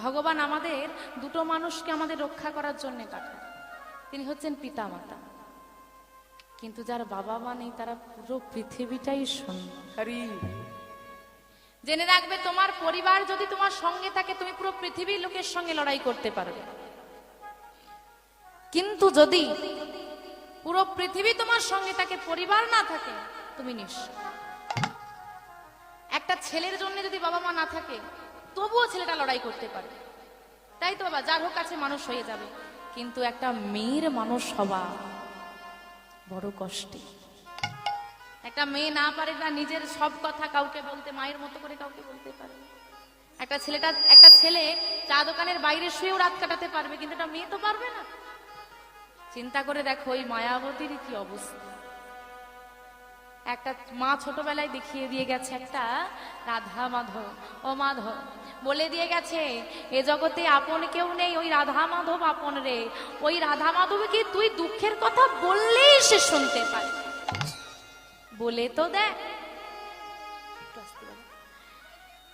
ভগবান আমাদের দুটো মানুষকে আমাদের রক্ষা করার জন্য পাঠায়। তিনি হচ্ছেন পিতা মাতা কিন্তু যার বাবা মা নেই তারা পুরো পৃথিবীটাই জেনে রাখবে তোমার পরিবার যদি তোমার সঙ্গে থাকে তুমি পুরো পৃথিবীর লোকের সঙ্গে লড়াই করতে পারবে। কিন্তু যদি পুরো পৃথিবী তোমার সঙ্গে থাকে পরিবার না থাকে তুমি নিঃস্ব। একটা ছেলের জন্য যদি বাবা মা না থাকে তবুও ছেলেটা লড়াই করতে পারে। তাই তো বাবা, যার হোক কাছে মানুষ হয়ে যাবে। কিন্তু একটা মেয়ের মানুষ হওয়া বড় কষ্টে। একটা মেয়ে না পারে না নিজের সব কথা কাউকে বলতে, মায়ের মতো করে কাউকে বলতে পারে। একটা ছেলেটা, একটা ছেলে চা দোকানের বাইরে শুয়েও রাত কাটাতে পারবে, কিন্তু একটা মেয়ে তো পারবে না। চিন্তা করে দেখো, ওই মায়াবতীর কি অবস্থা? একটা মা ছোটবেলায় দেখিয়ে দিয়ে গেছে একটা রাধা মাধব। ও মাধব, বলে দিয়ে গেছে, এ জগতে আপন কেউ নেই, ওই রাধা মাধব আপন রে। ওই রাধা মাধবকে তুই দুঃখের কথা বললেই সে শুনতে পারে বলে তো দেখ।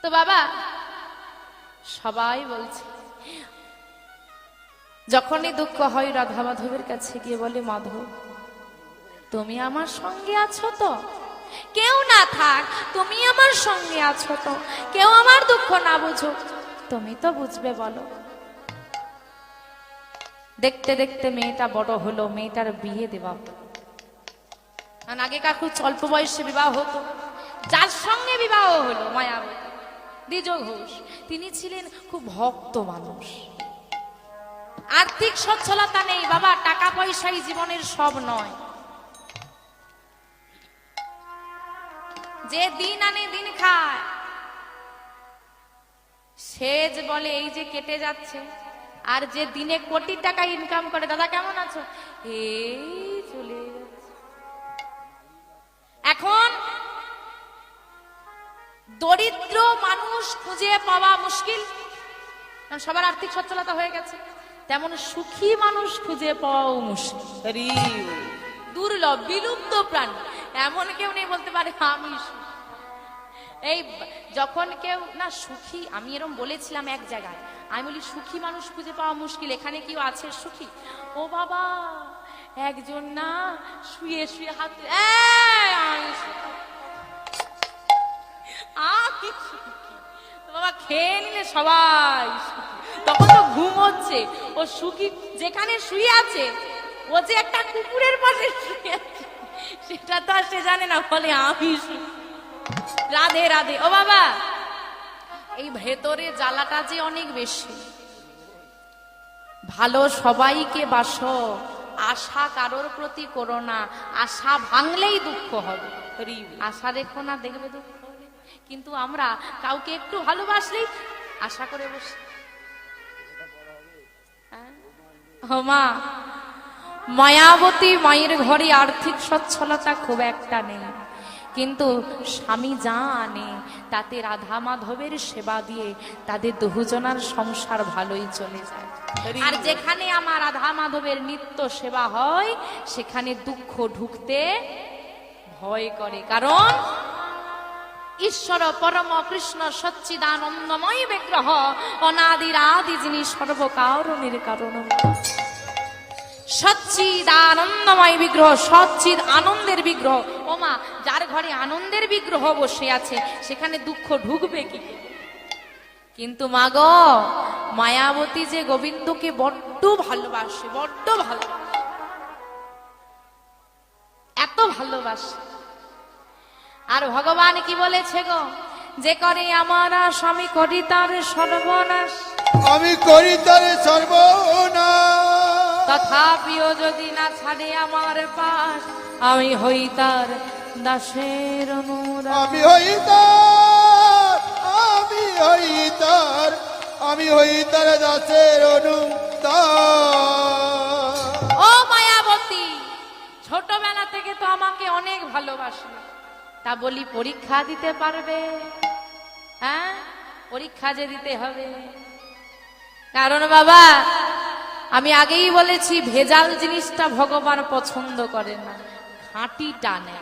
তো বাবা, সবাই বলছে, যখনই দুঃখ হয় রাধা মাধবের কাছে গিয়ে বলে, মাধব তুমি আমার সঙ্গে আছো তো? কেউ না থাক, তুমি আমার সঙ্গে আছো তো? কেউ আমার দুঃখ না বুঝো তুমি তো বুঝবে বলো। দেখতে দেখতে মেয়েটা বড় হলো, মেয়েটার বিয়ে দেওয়া। কারণ আগেকার খুব অল্প বয়সে বিবাহ হতো। যার সঙ্গে বিবাহ হলো, মায়াবতী দ্বিজ ঘোষ তিনি ছিলেন খুব ভক্ত মানুষ। আর্থিক সচ্ছলতা নেই বাবা, টাকা পয়সাই জীবনের সব নয়। যে দিন আনে দিন খায়। সে যে বলে, এই যে কেটে যাচ্ছে, আর যে দিনে কোটি টাকা ইনকাম করে, দাদা কেমন আছো? এই চলে এখন দরিদ্র মানুষ খুঁজে পাওয়া মুশকিল। কারণ সবার আর্থিক সচ্ছলতা হয়ে গেছে। তেমন সুখী মানুষ খুঁজে পাওয়াও মুশকিল। দুর্লভ, বিলুপ্ত প্রাণী। এমন কেউ নেই বলতে পারে, আমি। এই যখন কেউ, না, সুখী, আমি এরকম বলেছিলাম এক জায়গায়। আমি বলি, সুখী মানুষ খুঁজে পাওয়া মুশকিল, এখানে কেউ আছে সুখী? ও বাবা, একজন না, শুয়ে শুয়ে হাত বাবা, খেয়ে নিলে সবাই তখন তো ঘুম হচ্ছে, ও সুখী যেখানে শুয়ে আছে, ও যে একটা কুকুরের পাশে শুয়ে আছে। সেটা তো আর সে জানে না বলে আমি রাধে রাধে। ও বাবা এই ভেতরে জ্বালাটা যে অনেক বেশি। ভালো সবাইকে বাসো আশা কারোর প্রতি করো না। আশা ভাঙলেই দুঃখ হবে। আশা রেখো না দেখবে দুঃখ হবে। কিন্তু আমরা কাউকে একটু ভালোবাসলেই আশা করে বসি। হ্যাঁ? মা মায়াবতী মায়ের ঘরে আর্থিক সচ্ছলতা খুব একটা নেই। কিন্তু স্বামী যা আনে তাতে রাধা মাধবের সেবা দিয়ে তাদের দুজনার সংসার ভালোই চলে যায়। আর যেখানে আমার রাধা মাধবের নিত্য সেবা হয় সেখানে দুঃখ ঢুকতে ভয় করে। কারণ ঈশ্বর পরম কৃষ্ণ সচ্চিদানন্দময় বিগ্রহ অনাদির আদি যিনি সর্বকারণের কারণ। সচ্চিদানন্দময় বিগ্রহ, সচ্চিদ আনন্দের বিগ্রহ। ওমা যার ঘরে আনন্দের বিগ্রহ বসে আছে, সেখানে দুঃখ ঢুকবে কি? কিন্তু মাগ মায়াবতী যে গোবিন্দকে বড্ড ভালোবাসে বড্ড ভালোবাসে। এত ভালোবাসে। আর ভগবান কি বলেছে গো? যে করে আমার আশ আমি করি তার সর্বনাশ। আমি করি তারে সর্বনা তথাপিও যদি না ছাড়ে আমার পাশ আমি হই তার দাসের অনুরাগ। আমি হই তার আমি হই তার আমি হই তার দাসের ও মায়াবতী ছোটবেলা থেকে তো আমাকে অনেক ভালোবাসে। তা বলি পরীক্ষা দিতে পারবে? হ্যাঁ? পরীক্ষা যে দিতে হবে। কারণ বাবা আমি আগেই বলেছি, ভেজাল জিনিসটা ভগবান পছন্দ করে না। খাঁটি টানে।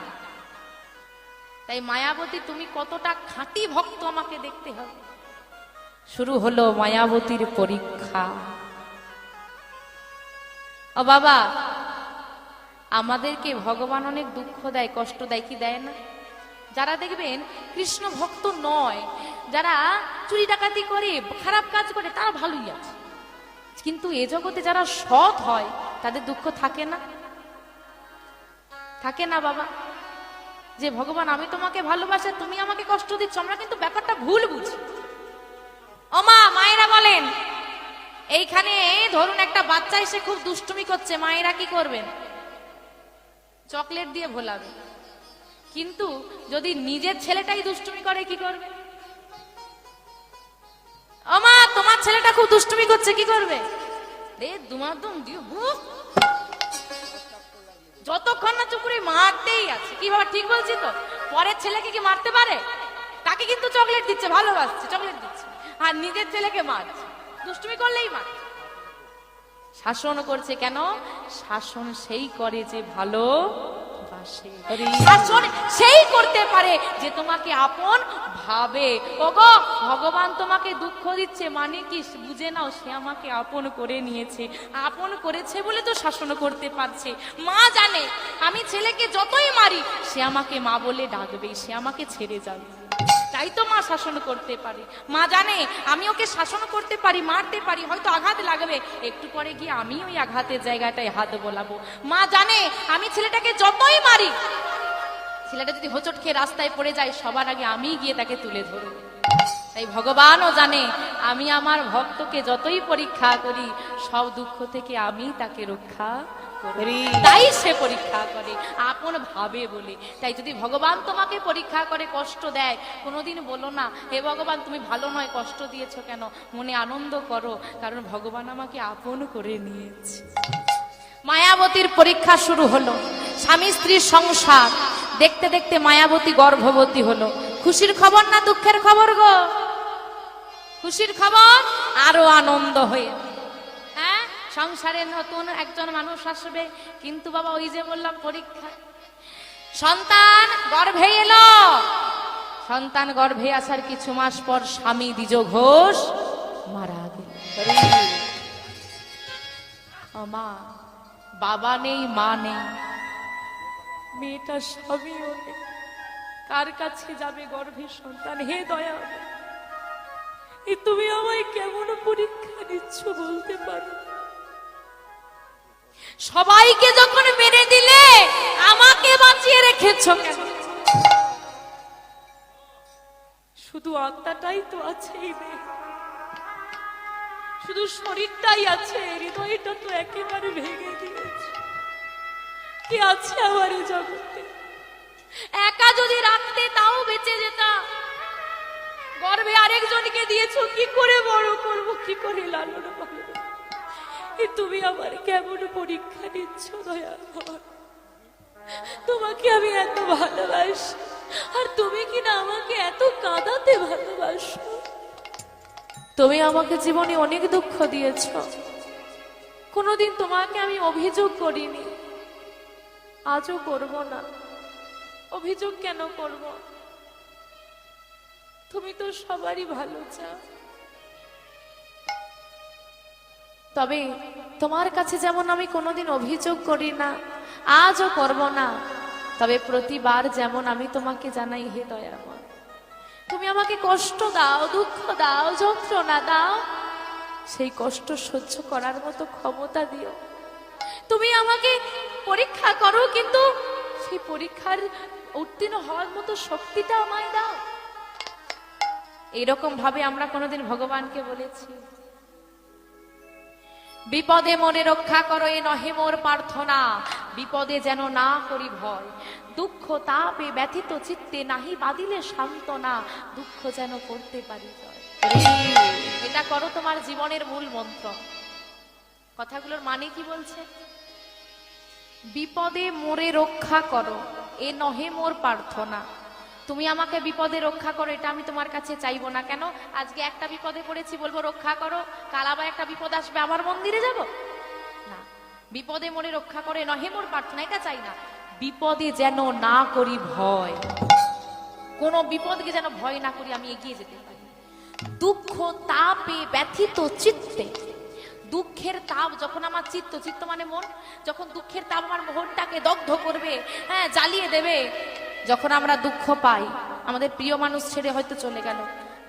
তাই মায়াবতী, তুমি কতটা খাঁটি ভক্ত আমাকে দেখতে হবে। শুরু হলো মায়াবতীর পরীক্ষা। ও বাবা, আমাদেরকে ভগবান অনেক দুঃখ দেয়, কষ্ট দেয়, কি দেয় না? যারা দেখবেন, কৃষ্ণ ভক্ত নয়, যারা চুরি ডাকাতি করে, খারাপ কাজ করে, তারা ভালোই আছে। কিন্তু এ জগতে যারা সৎ হয়, তাদের দুঃখ থাকে না। থাকে না, বাবা। যে, ভগবান, আমি তোমাকে ভালোবাসে, তুমি আমাকে কষ্ট দিচ্ছ, আমরা কিন্তু ব্যাপারটা ভুল বুঝি। অমা মায়েরা বলেন, এইখানে ধরুন একটা বাচ্চা এসে খুব দুষ্টুমি করছে, মায়েরা কি করবেন? চকলেট দিয়ে ভোলাবে। কিন্তু যদি নিজের ছেলেটাই দুষ্টুমি করে, কি করবে? ওমা, তোমার ছেলেটা খুব দুষ্টুমি করছে, কি করবে? রে দুমাদুম দিও বুক। যতক্ষণ না চুপ করে মারতেই আছে, কি বাবা, ঠিক বলছি তো? পরের ছেলেকে কি মারতে পারে? তাকে কিন্তু চকলেট দিচ্ছে, ভালোবাসছে, চকলেট দিচ্ছে। আর নিজের ছেলেকে মারছে। দুষ্টুমি করলেই মার শাসন করছে কেন? শাসন সেই করে যে ভালো বাসে শাসন সেই করতে পারে যে তোমাকে আপন ভাবে। ওগো, ভগবান তোমাকে দুঃখ দিচ্ছে মানে কি? বুঝে নাও, সে আমাকে আপন করে নিয়েছে। আপন করেছে বলে তো শাসন করতে পারছে। মা জানে, আমি ছেলেকে যতই মারি, সে আমাকে মা বলে ডাকবে, সে আমাকে ছেড়ে যাবে। তাই তো মা শাসন করতে পারে। মা জানে, আমি ওকে শাসন করতে পারি, মারতে পারি, হয়তো আঘাত লাগবে। একটু পরে গিয়ে আমি ওই আঘাতের জায়গাটায় হাত বোলাবো। মা জানে, আমি ছেলেটাকে যতই মারি, ছেলেটা যদি হোঁচট খেয়ে রাস্তায় পড়ে যায়, সবার আগে আমি গিয়ে তাকে তুলে ধরব। তাই ভগবানও জানে, আমি আমার ভক্তকে যতই পরীক্ষা করি, সব দুঃখ থেকে আমি তাকে রক্ষা করি। তাই সে পরীক্ষা করে আপন ভাবে বলে। তাই যদি ভগবান তোমাকে পরীক্ষা করে কষ্ট দেয় কোনোদিন বলো না হে ভগবান তুমি ভালো নয় কষ্ট দিয়েছ কেন? মনে আনন্দ করো কারণ ভগবান আমাকে আপন করে নিয়েছে। মায়াবতীর পরীক্ষা শুরু হলো স্বামী স্ত্রীর সংসার। দেখতে দেখতে মায়াবতী গর্ভবতী হলো। খুশির খবর না দুঃখের খবর গো? খুশির খবর আরও আনন্দ হয়ে হ্যাঁ সংসারে নতুন একজন মানুষ আসবে। কিন্তু বাবা, ওই যে বললাম, পরীক্ষা। সন্তান গর্ভে এলো। সন্তান গর্ভে আসার কিছু মাস পর স্বামী দ্বিজ ঘোষ মারা মা, বাবা নেই, মা নেই। মেয়েটা স্বামীও নেই। কার কাছে যাবে গর্ভের সন্তান? হে দয়া তুমি আমায় কেমন পরীক্ষা নিচ্ছ বলতে পারো? সবাইকে যখন মেরে দিলে, আমাকে বাঁচিয়ে রেখেছ শুধু আত্মাটাই তো আছে শুধু শরীরটাই আছে, হৃদয়টা তো একেবারে ভেঙে দিয়েছে। কি আছে আমার এই জগতে? একা যদি রাখতে তাও বেঁচে যেতাম। গর্বে আরেকজনকে দিয়েছ, কি করে বড় করব? কি করে লালন এ তুমি আমার কেমন পরীক্ষা নিচ্ছ দয়া তোমাকে আমি এত ভালোবাসি, আর তুমি কি না আমাকে এত কাঁদাতে ভালোবাসো? তুমি আমাকে জীবনে অনেক দুঃখ দিয়েছ। কোনোদিন তোমাকে আমি অভিযোগ করিনি। আজও করব না। অভিযোগ কেন করব? তুমি তো সবারই ভালো চাও। তবে তোমার কাছে যেমন আমি কোনোদিন অভিযোগ করি না, আজও করব না। তবে প্রতিবার যেমন আমি তোমাকে জানাই, হে দয়াময়, তুমি আমাকে কষ্ট দাও, দুঃখ দাও, যন্ত্রণা দাও, সেই কষ্ট সহ্য করার মতো ক্ষমতা দিও। তুমি আমাকে পরীক্ষা করো, কিন্তু সেই পরীক্ষার উত্তীর্ণ হওয়ার মতো শক্তিটা আমায় দাও। এইরকম ভাবে আমরা কোনোদিন ভগবানকে বলেছি। বিপদে মনে রক্ষা করো, এ নহে মোর প্রার্থনা। বিপদে যেন না করি ভয়। দুঃখ তাপে ব্যথিত চিত্তে নাহি বাদিলে সান্ত্বনা। দুঃখ যেন করতে পারি এটা করো তোমার জীবনের মূল মন্ত্র। কথাগুলোর মানে কি বলছে? বিপদে মোরে রক্ষা করো, এ নহে মোর প্রার্থনা। তুমি আমাকে বিপদে রক্ষা করো, এটা আমি তোমার কাছে চাইব না। কেন? আজকে একটা বিপদে পড়েছি, বলব রক্ষা করো। কাল আবার একটা বিপদ আসবে, আবার মন্দিরে যাব? না, বিপদে মনে রক্ষা করে নহে মোর প্রার্থনা, এটা চাই না। বিপদে যেন না করি ভয়। কোনো বিপদকে যেন ভয় না করি, আমি এগিয়ে যেতে পারি। দুঃখ, তাপে ব্যথিত চিত্তে। দুঃখের তাপ যখন আমার চিত্ত চিত্ত মানে মন, যখন দুঃখের তাপ আমার মনটাকে দগ্ধ করবে হ্যাঁ জ্বালিয়ে দেবে যখন আমরা দুঃখ পাই আমাদের প্রিয় মানুষ ছেড়ে হয়তো চলে গেল।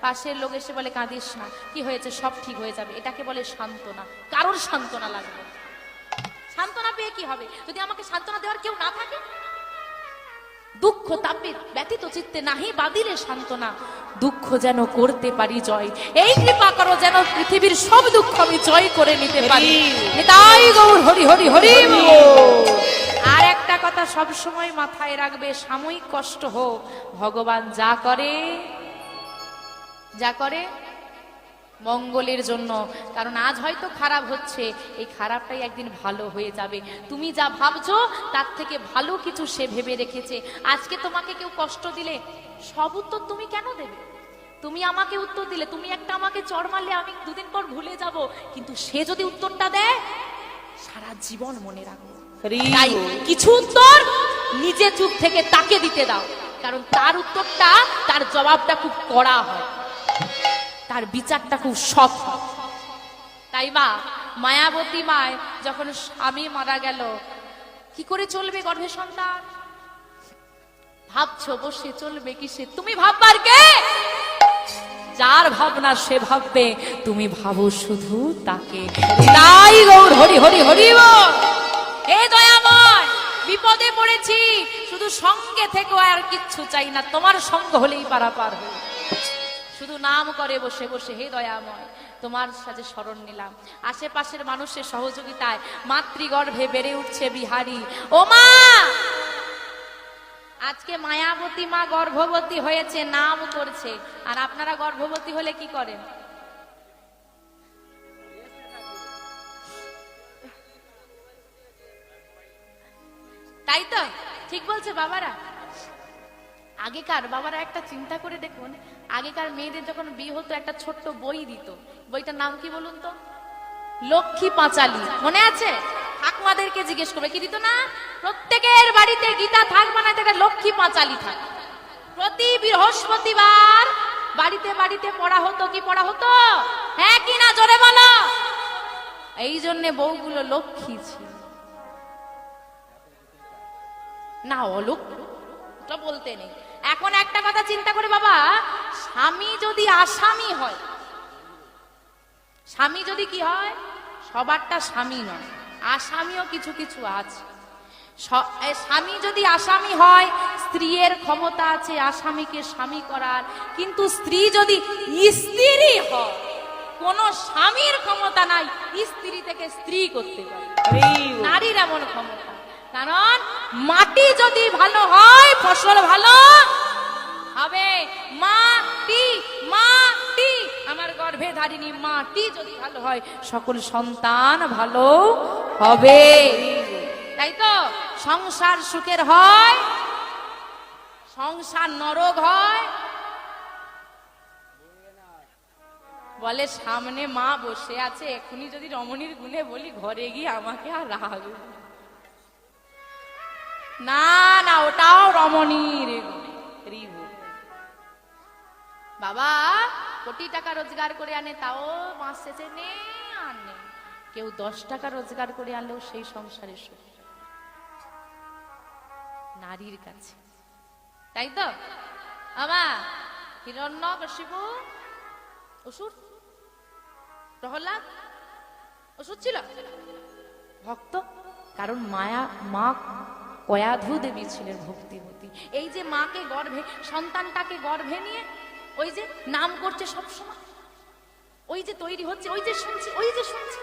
পাশের লোক এসে বলে কাঁদিস না কি হয়েছে? সব ঠিক হয়ে যাবে। এটাকে বলে সান্ত্বনা। কারোর সান্ত্বনা লাগবে সান্ত্বনা পেয়ে কি হবে? যদি আমাকে সান্ত্বনা দেওয়ার কেউ না থাকে? দুঃখ তাপে ব্যতীত চিত্তে নাহি বাদিলে সান্ত্বনা। দুঃখ যেন করতে পারি জয়। এই কৃপা করো যেন পৃথিবীর সব দুঃখ আমি জয় করে নিতে পারি। তাই গৌর হরি হরি হরি কথা সব সময় মাথায় রাখবে, সাময়িক কষ্ট হোক, ভগবান যা করে যা করে মঙ্গলের জন্য। কারণ আজ হয়তো খারাপ হচ্ছে, এই খারাপটাই একদিন ভালো হয়ে যাবে। তুমি যা ভাবছ, তার থেকে ভালো কিছু সে ভেবে রেখেছে। আজকে তোমাকে কেউ কষ্ট দিলে, সব উত্তর তুমি কেন দেবে? তুমি আমাকে উত্তর দিলে, তুমি একটা আমাকে চড় মারলে, আমি দুদিন পর ভুলে যাব। কিন্তু সে যদি উত্তরটা দেয়, সারা জীবন মনে রাখব। তাই কিছু উত্তর নিজে চুপ থেকে তাকে দিতে দাও। কারণ তার উত্তরটা, তার জবাবটা খুব কড়া হয়। তার বিচারটা খুব হয়। তাই মা, মায়াবতী মায়, যখন স্বামী মারা গেল, কি করে চলবে গর্ভে সন্তান? ভাবছ, বসে চলবে কিসে? তুমি ভাববার কে? যার ভাবনা সে ভাববে, তুমি ভাবো শুধু তাকে। তাই গৌর, হরি হরি হরি বল। হে দয়াময়, বিপদে পড়েছি। শুধু সঙ্গে থেকো, আর কিচ্ছু চাই না। তোমার সঙ্গ হলেই পারাপার হই। শুধু নাম করে বসে বসে, হে দয়াময়, তোমার সাথে স্মরণ নিলাম। আশেপাশের মানুষের সহযোগিতায় মাতৃগর্ভে বেড়ে উঠছে বিহারি। ও মা! আজকে মায়াবতী মা গর্ভবতী হয়েছে, নাম করছে। আর আপনারা গর্ভবতী হলে কি করেন? তাই তো? ঠিক বলছে বাবারা। আগেকার বাবারা একটা চিন্তা করে দেখুন, আগেকার মেয়েদের যখন বিয়ে হতো, একটা ছোট্ট বই দিত। বইটার নাম কি বলুন তো? লক্ষ্মী পাঁচালি। মনে আছে? ঠাকুমাদেরকে জিজ্ঞেস করবে, কি দিত না? প্রত্যেকের বাড়িতে গীতা থাক বানাতে একটা লক্ষ্মী পাঁচালি থাক। প্রতি বৃহস্পতিবার বাড়িতে বাড়িতে পড়া হতো, কি পড়া হতো? হ্যাঁ কি না, জোরে বলো। এই জন্যে বউগুলো লক্ষ্মী ছিল। না অলক্ষ্য বলতে নেই। এখন একটা কথা চিন্তা করে বাবা স্বামী যদি আসামি হয় স্বামী যদি কি হয় সবারটা স্বামী নয় আসামিও কিছু কিছু আছে। স্বামী যদি আসামি হয় স্ত্রীর ক্ষমতা আছে আসামিকে স্বামী করার কিন্তু স্ত্রী যদি স্ত্রী হয় কোন স্বামীর ক্ষমতা নাই স্ত্রী থেকে স্ত্রী করতে পারে। নারীর এমন ক্ষমতা। কারণ মাটি যদি ভালো হয়, ফসল ভালো হবে। মাটি মাটি, আমার গর্ভে ধারিনী, মাটি যদি ভালো হয়, সকল সন্তান ভালো হবে। তাই তো? সংসার সুখের হয়, সংসার নরক হয়। বলে, সামনে মা বসে আছে এখনই যদি রমণীর গুণে বলি, ঘরে গিয়ে আমাকে আর রাগ না না, ওটাও রমণীর বাবা, কোটি টাকা রোজগার করে আনে, তাও মাস শেষে নেই কেউ দশ টাকা রোজগার করে আনলেও সেই সংসারে সুখ। নারীর কাছে। তাই তো? আমা হিরণ্য কশিপু অসুর? প্রহ্লাদ, অসুর ছিল? ভক্ত? কারণ মায়া, মা কয়াধু দেবী ছিলেন ভক্তিমতী এই যে মাকে গর্ভে, সন্তানটাকে গর্ভে নিয়ে ওই যে নাম করছে সবসময়। ওই যে তৈরি হচ্ছে, ওই যে শুনছি, ওই যে শুনছি।